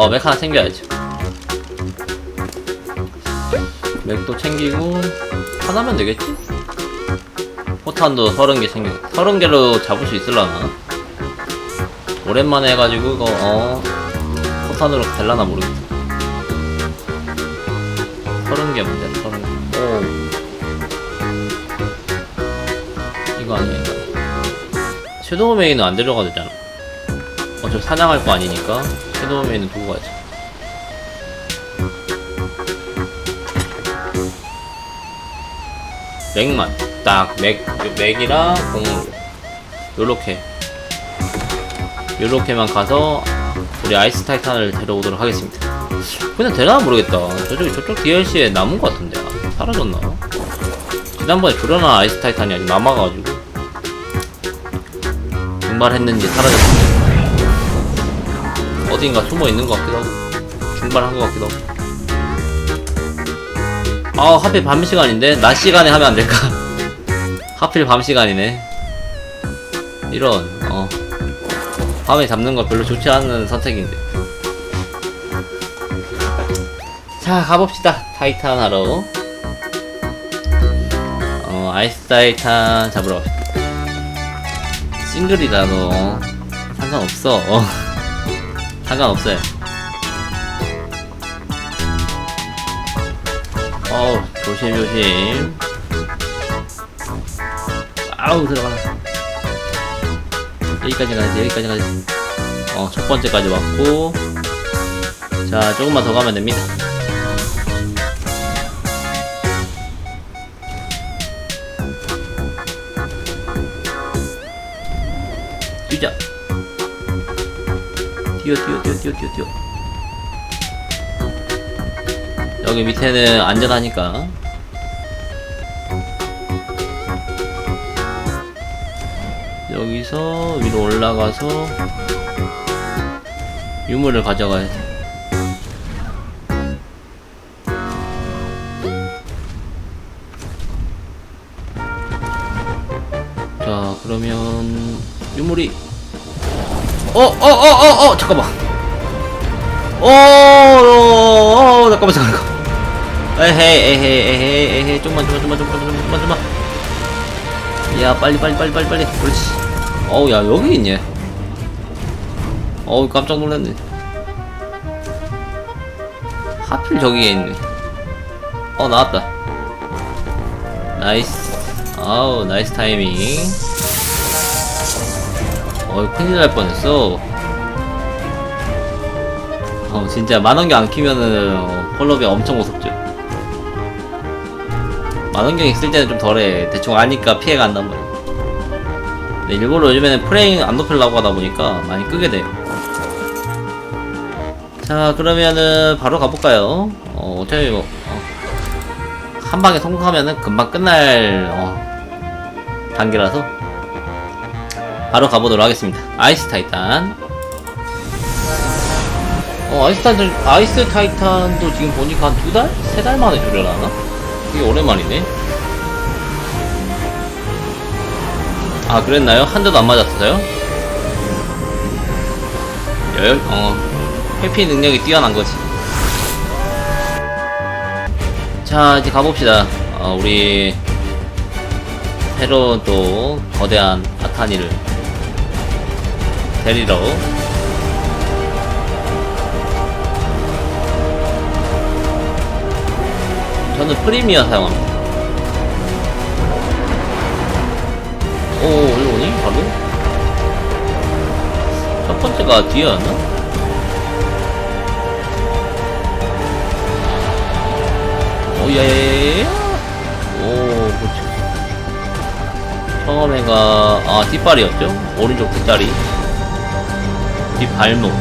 어, 맥 하나 챙겨야지. 맥도 챙기고, 하나면 되겠지? 포탄도 30개 챙겨. 30개로 잡을 수 있을라나? 오랜만에 해가지고, 이거, 어, 포탄으로 될라나 모르겠다. 30개면 돼, 30개. 오. 이거 아니야, 이거. 섀도우 메인은 안 데려가도 되잖아. 어차피 사냥할 거 아니니까 섀도우 메인은 두고 가야지. 맥만 딱 맥, 맥이랑 공으로 요렇게 요렇게만 가서 우리 아이스 타이탄을 데려오도록 하겠습니다. 그냥 되나 모르겠다. 저쪽이 저쪽 DLC에 남은 것 같은데 아, 사라졌나? 지난번에 조련한 아이스 타이탄이 아직 남아가지고 증발했는지 사라졌는지 어딘가 숨어 있는 것 같기도 하고 증발한 것 같기도 하고. 아 하필 밤 시간인데? 낮 시간에 하면 안 될까? 하필 밤 시간이네. 이런 어. 밤에 잡는 거 별로 좋지 않은 선택인데. 자 가봅시다. 타이탄 하러. 어 아이스 타이탄 잡으러 갑시다. 싱글이다 너. 상관없어. 어. 상관없어요. 어우 조심 조심. 아우 들어가라. 여기까지 가야지 여기까지 가야지. 어 첫 번째까지 왔고. 자 조금만 더 가면 됩니다. 뛰자 뛰어 뛰어 뛰어 뛰어 뛰어 뛰어. 여기 밑에는 안전하니까. 여기서 위로 올라가서 유물을 가져가야 돼. 자, 그러면 유물이 어, 어, 어, 어, 어, 잠깐만. 어, 어, 어, 잠깐만, 잠깐만. 에헤이, 에헤이, 에헤이, 에헤이, 좀만, 좀만, 좀만, 좀만, 좀만, 좀만, 좀만. 야, 빨리, 빨리, 빨리, 빨리, 빨리. 그렇지. 어우, 야, 여기 있네. 어우, 깜짝 놀랐네. 하필 저기에 있네. 어, 나왔다. 나이스. 아우, 나이스 타이밍. 어, 큰일 날 뻔했어. 어, 진짜 만원경 안 키면은 어, 콜업이 엄청 무섭죠. 만원경 있을 때는 좀 덜해. 대충 아니까 피해가 안 난 말이야. 근데 일부러 요즘에는 프레임 안 높이려고 하다 보니까 많이 끄게 돼요. 자, 그러면은 바로 가볼까요? 어, 어차피 뭐, 어, 한 방에 성공하면은 금방 끝날, 어, 단계라서. 바로 가보도록 하겠습니다. 아이스 타이탄. 어, 아이스 타이탄, 아이스 타이탄도 지금 보니까 한 두 달? 세 달 만에 조련하나? 되게 오랜만이네. 아, 그랬나요? 한 대도 안 맞았어요? 열, 어, 회피 능력이 뛰어난 거지. 자, 이제 가봅시다. 어, 우리, 새로운 또, 거대한 아타니를 데리러 저는 프리미어 사용합니다 오 일로 오니? 바로? 첫 번째가 뒤였나? 오예예예 오 그렇지 처음에가 아 뒷발이었죠? 오른쪽 뒷다리 뒷발목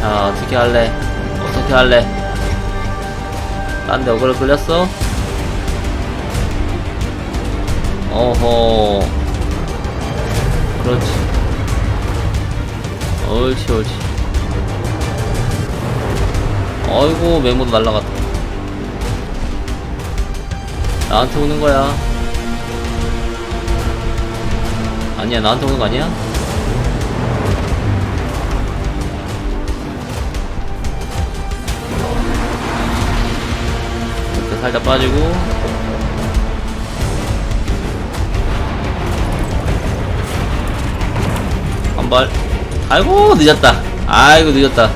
자 어떻게 할래? 어떻게 할래? 딴데 어그로 끌렸어? 어허 그렇지 옳지 옳지 어이구 메모도 날라갔다 나한테 오는 거야 아니야 나한테 오는 거 아니야? 이렇게 살짝 빠지고. 한발. 아이고 늦었다. 아이고 늦었다.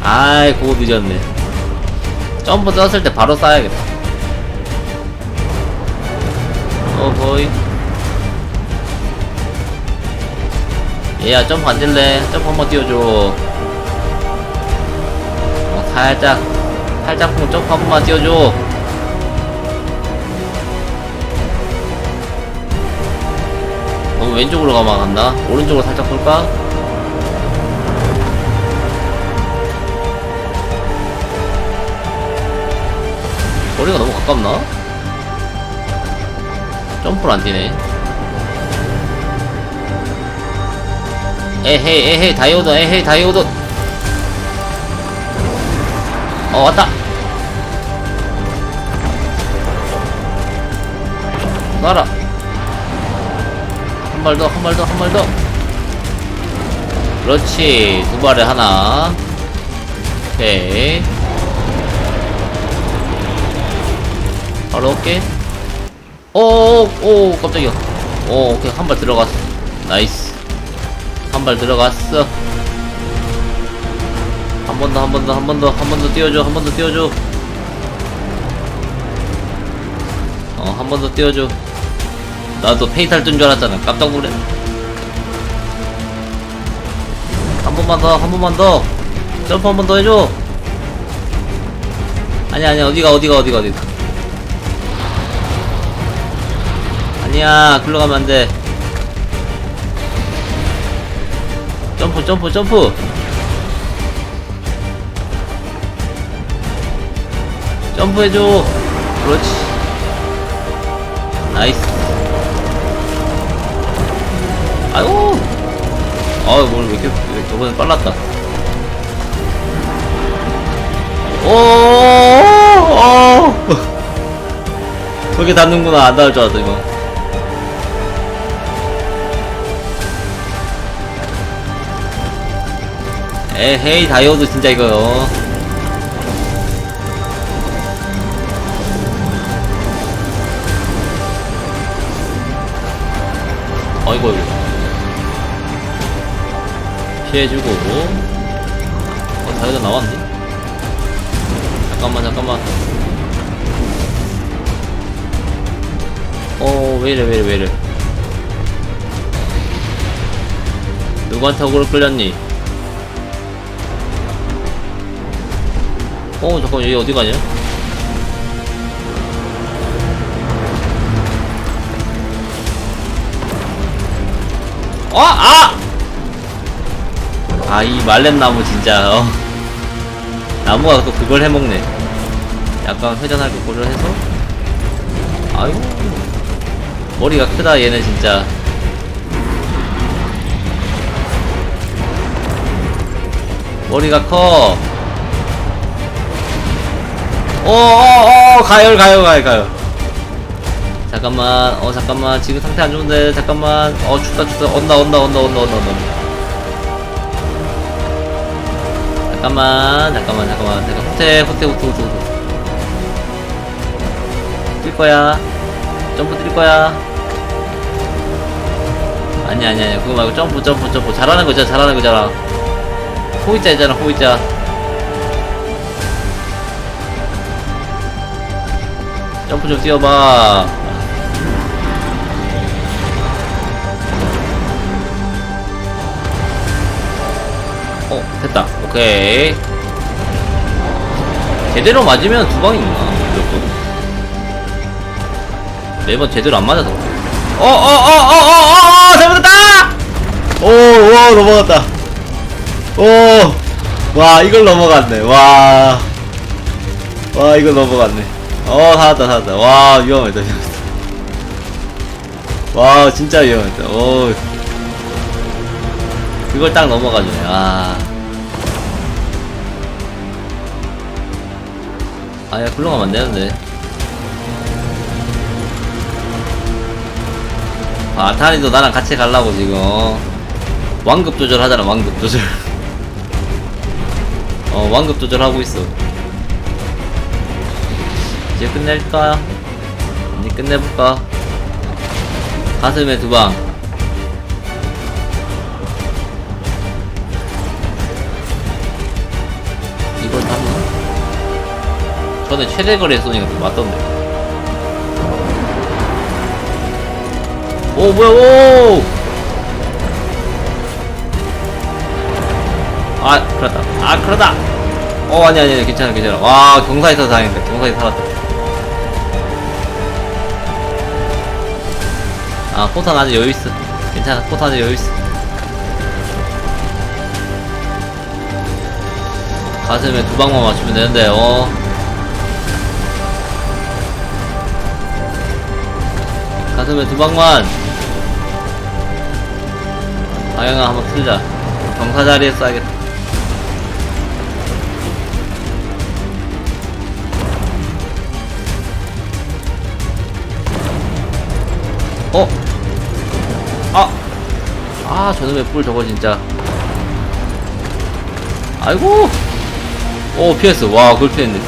아이고 늦었네. 점프 떴을 때 바로 쏴야겠다. 어허이 얘야 점프 안 될래 점프 한번 띄워줘 어, 살짝 살짝 쿵 점프 한 번만 띄워줘 너무 왼쪽으로 가만 갔나? 오른쪽으로 살짝 돌까? 거리가 너무 가깝나? 점프를 안 뛰네. 에헤이, 에헤이, 다이오드, 에헤이, 다이오드. 어, 왔다. 놔라. 한 발 더, 한 발 더, 한 발 더. 그렇지. 두 발에 하나. 오케이. 바로 올게. 오, 오, 깜짝이야. 오, 오케이. 한 발 들어갔어. 나이스. 한 발 들어갔어. 한 번 더, 한 번 더, 한 번 더, 한 번 더 띄워줘. 한 번 더 띄워줘. 어, 한 번 더 띄워줘. 나도 페이탈 뜬 줄 알았잖아. 깜짝 놀래. 한 번만 더, 한 번만 더. 점프 한 번 더 해줘. 아니, 아니, 어디가, 어디가, 어디가, 어디가. 아니야, 글로 가면 안 돼. 점프, 점프, 점프. 점프해줘. 그렇지. 나이스. 아유, 뭘, 왜 이렇게, 왜 저번에 빨랐다. 오, 오, 저게 닿는구나. 안 닿을 줄 이거. 에헤이, 다이오드 진짜 이거요. 어이구. 피해주고. 어, 다이오드 나왔네? 잠깐만, 잠깐만. 어, 왜이래, 왜이래, 왜이래. 누구한테 억울을 끌렸니? 어, 잠깐만, 얘 어디 가냐? 어, 아! 아, 이 말렘 나무 진짜, 어. 나무가 또 그걸 해먹네. 약간 회전하게 고려해서. 아이고. 머리가 크다, 얘네 진짜. 머리가 커. 어, 어, 어, 가요, 가요, 가요, 가요. 잠깐만, 어, 잠깐만. 지금 상태 안 좋은데, 잠깐만. 어, 춥다, 춥다. 온다, 온다, 온다, 온다, 온다, 온다. 잠깐만, 잠깐만, 잠깐만. 잠깐, 호텔, 호텔, 호텔, 호텔, 호텔. 뛸 거야. 점프 뛸 거야. 아니, 아니, 아니. 그거 말고 점프, 점프, 점프. 잘하는 거잖아, 잘하는 거잖아. 호이자 있잖아, 호이자. 점프 좀 뛰어봐. 어, 됐다. 오케이. 제대로 맞으면 두 방이구나. 무조건. 매번 제대로 안 맞아서. 어, 어, 어, 어, 어, 어, 어, 잘못했다! 오, 오, 넘어갔다. 오, 와, 이걸 넘어갔네. 와. 와, 이걸 넘어갔네. 어, 살았다, 살았다. 와, 위험했다, 위험했다. 와, 진짜 위험했다. 오. 그걸 딱 넘어가주네. 아. 아, 야, 글로 가면 안 되는데. 아 타니도 나랑 같이 가려고 지금 완급 조절하잖아 완급 조절 어 완급 조절하고 있어 이제 끝낼까? 이제 끝내볼까? 가슴에 두 방. 이걸 하면 전에 최대 거리에 쏘니까 좀 맞던데. 오 뭐야 오! 아 그렇다. 아 그러다. 어 아니 아니 아니, 괜찮아 괜찮아. 와 경사에 서 다행이다. 경사에 살았다 아 포탄 아직 여유있어. 괜찮아 포탄 아직 여유있어. 가슴에 두 방만 맞추면 되는데 어. 가슴에 두 방만. 방향을 한번 틀자. 경사 자리에 쏴야겠다. 어? 아! 아 저놈의 뿔 저거 진짜 아이고 오 피했어 와 그걸 피했네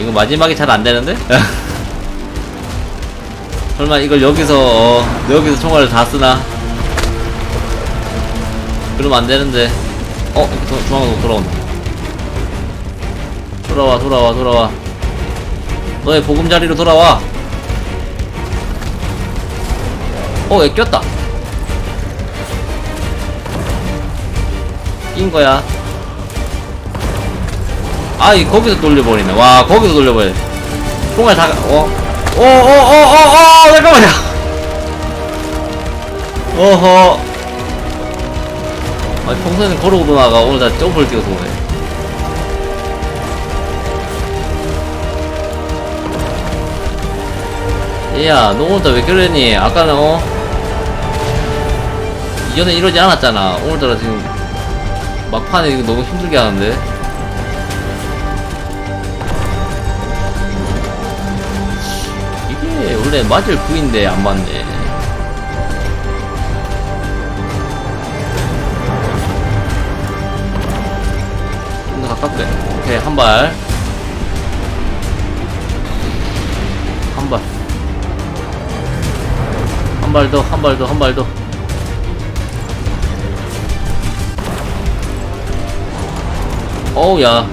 이거 마지막에 잘 안되는데? 설마 이걸 여기서 어, 여기서 총알을 다 쓰나? 그러면 안되는데 어? 중앙으로 돌아온다 돌아와 돌아와 돌아와 너의 보금자리로 돌아와 어, 얘 꼈다. 낀 거야. 아, 이 거기서 돌려버리네. 와, 거기서 돌려버리네. 총알 다, 어? 어, 어, 어, 어, 어, 잠깐만요. 어허. 아니, 평소에는 걸어오도 나가. 오늘 다 점프를 뛰어서 오네. 얘야, 너 오늘따라 왜 그러니? 아까는, 어? 이전에 이러지 않았잖아. 오늘따라 지금 막판에 이거 너무 힘들게 하는데. 이게 원래 맞을 부인데 안 맞네. 좀 더 가깝게. 오케이, 한 발. 한 발. 한 발 더, 한 발 더, 한 발 더. 어우, 야.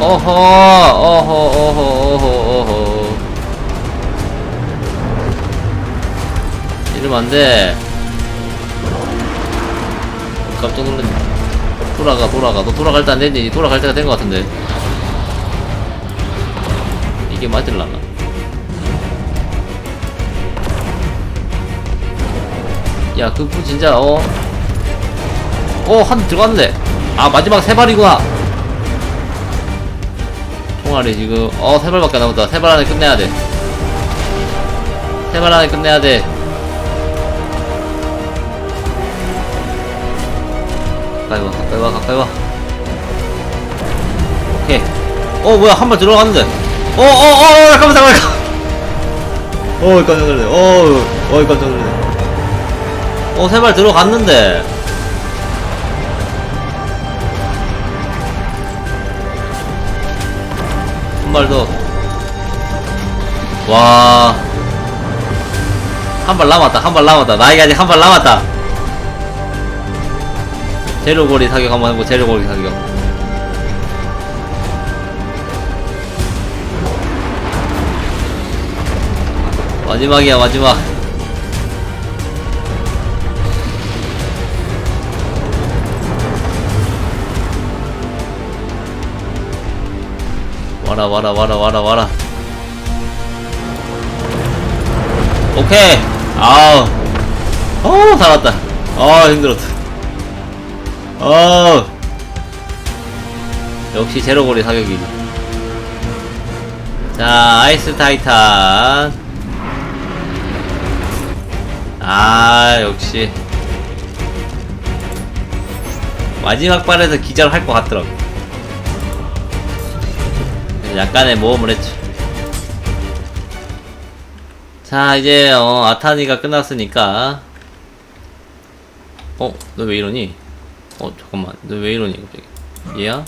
어허, 어허, 어허, 어허, 어허. 이러면 안 돼. 깜짝 놀랐네. 돌아가, 돌아가. 너 돌아갈 때 안 됐니? 돌아갈 때가 된 것 같은데. 이게 맞을라나? 야, 그부 진짜, 어? 어, 한대 들어갔는데. 아, 마지막 세 발이구나. 총알이 지금, 어, 세 발밖에 안 남았다. 세 발 안에 끝내야 돼. 세 발 안에 끝내야 돼. 가까이 와, 가까이 와, 가까이 와. 오케이. 어, 뭐야, 한 발 들어갔는데. 어, 어, 어, 잠깐만, 잠깐만. 어, 깜짝 놀래. 어, 어, 깜짝 놀래. 어, 세 발 들어갔는데. 한 발 더. 와. 한 발 남았다, 한 발 남았다. 나에게 아직 한 발 남았다. 제로고리 사격 한번 해보, 제로고리 사격. 마지막이야, 마지막. 와라 와라 와라 와라 와라. 오케이. 아우. 어 살았다. 아 힘들었다. 어 역시 제로고리 사격이지 자 아이스 타이탄. 아 역시. 마지막 발에서 기절할 것 같더라고 약간의 모험을 했지. 자, 이제, 어, 아타니가 끝났으니까. 어, 너 왜 이러니? 어, 잠깐만. 너 왜 이러니, 갑자기. 얘야?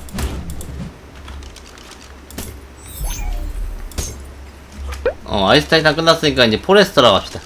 어, 아이스타이탄 끝났으니까 이제 포레스터라 갑시다.